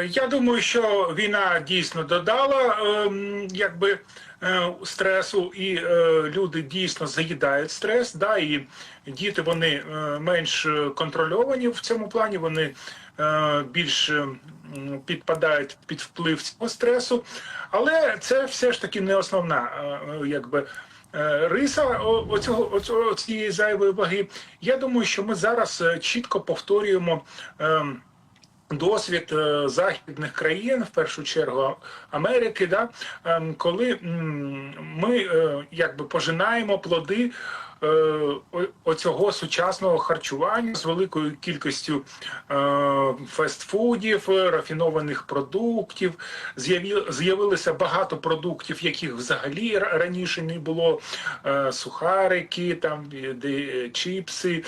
Е, Я думаю, що війна дійсно додала ем, якби е, стресу, і е, люди дійсно заїдають стрес. Да, і діти вони е, менш е, контрольовані в цьому плані. Вони е, більш е, підпадають під вплив цього стресу. Але це все ж таки не основна, е, е, якби. е, Риса оцього, оцього цієї зайвої ваги. Я думаю, що ми зараз е, чітко повторюємо ем, досвід е, західних країн, в першу чергу Америки, да, ем, коли ми е, якби пожинаємо плоди. Е, Оцього сучасного харчування з великою кількістю е, фастфудів, е, рафінованих продуктів. З'явилося багато продуктів, яких взагалі раніше не було. Е, Сухарики, там чіпси,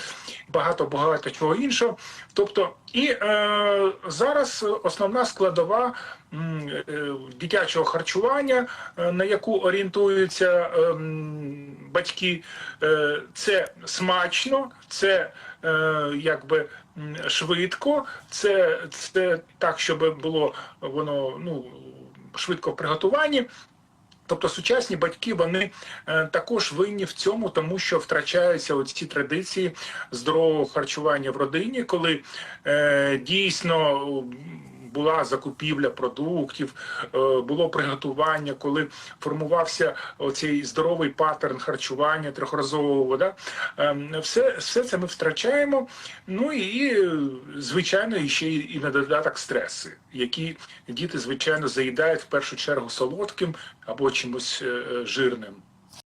багато багато чого іншого. Тобто, і е, зараз основна складова дитячого харчування, на яку орієнтуються е, м, батьки, е, це смачно, це е, якби швидко, це, це так, щоб було воно ну, швидко в приготуванні. Тобто сучасні батьки вони е, також винні в цьому, тому що втрачаються оці традиції здорового харчування в родині, коли дійсно була закупівля продуктів, е, було приготування, коли формувався оцей здоровий паттерн харчування трьохразового. Да? Е, все, все це ми втрачаємо. Ну і звичайно, ще і на додаток стреси, які діти звичайно заїдають в першу чергу солодким або чимось е, е, жирним.